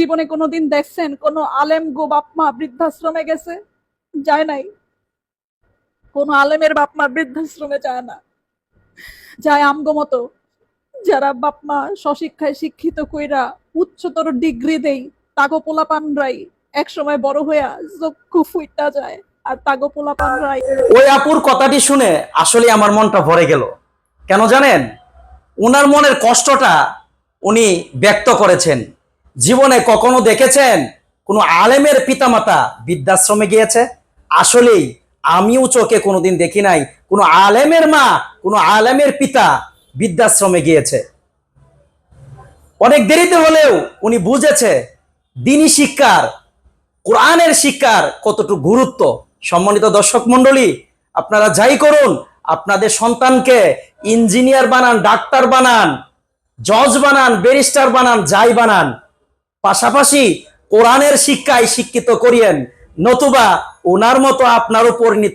জীবনে কোনোদিন দেখছেন কোন আলেম গো বাপমা বৃদ্ধাশ্রমে গেছে? যায় নাই। কোন আলেমের বাপমা বৃদ্ধাশ্রমে যায় না। যায় আমগো মতো। যারা বাপমা স্বশিক্ষায় শিক্ষিত কইরা উচ্চতর ডিগ্রি দেই তাগো পোলাপানরাই এক সময় বড় হইয়া চক্ষু ফুইটা যায়, আর তাগো পোলাপানরাই ওই আপুর কথাটি শুনে আসলে আমার মনটা ভরে গেল। কেন জানেন? ওনার মনের কষ্টটা উনি ব্যক্ত করেছেন। জীবনে কখনো দেখেছেন কোনো আলেমের পিতামাতা বৃদ্ধাশ্রমে গিয়েছে? আসলেই আমিও চোখে কোনোদিন দেখি নাই কোনো আলেমের মা, কোনো আলেমের পিতা বৃদ্ধাশ্রমে গিয়েছে। অনেক দেরিতে হলেও উনি বুঝেছে দিনী শিক্ষার, কোরআনের শিক্ষার কতটুকু গুরুত্ব। সম্মানিত দর্শক মন্ডলী আপনারা যাই করুন, আপনাদের সন্তানকে ইঞ্জিনিয়ার বানান, ডাক্তার বানান, জজ বানান, ব্যারিস্টার বানান, যাই বানান পাশাপাশি কোরআনের শিক্ষায় শিক্ষিত করিয়েন নতুবা ওনার মতো আপনারও পরিণতি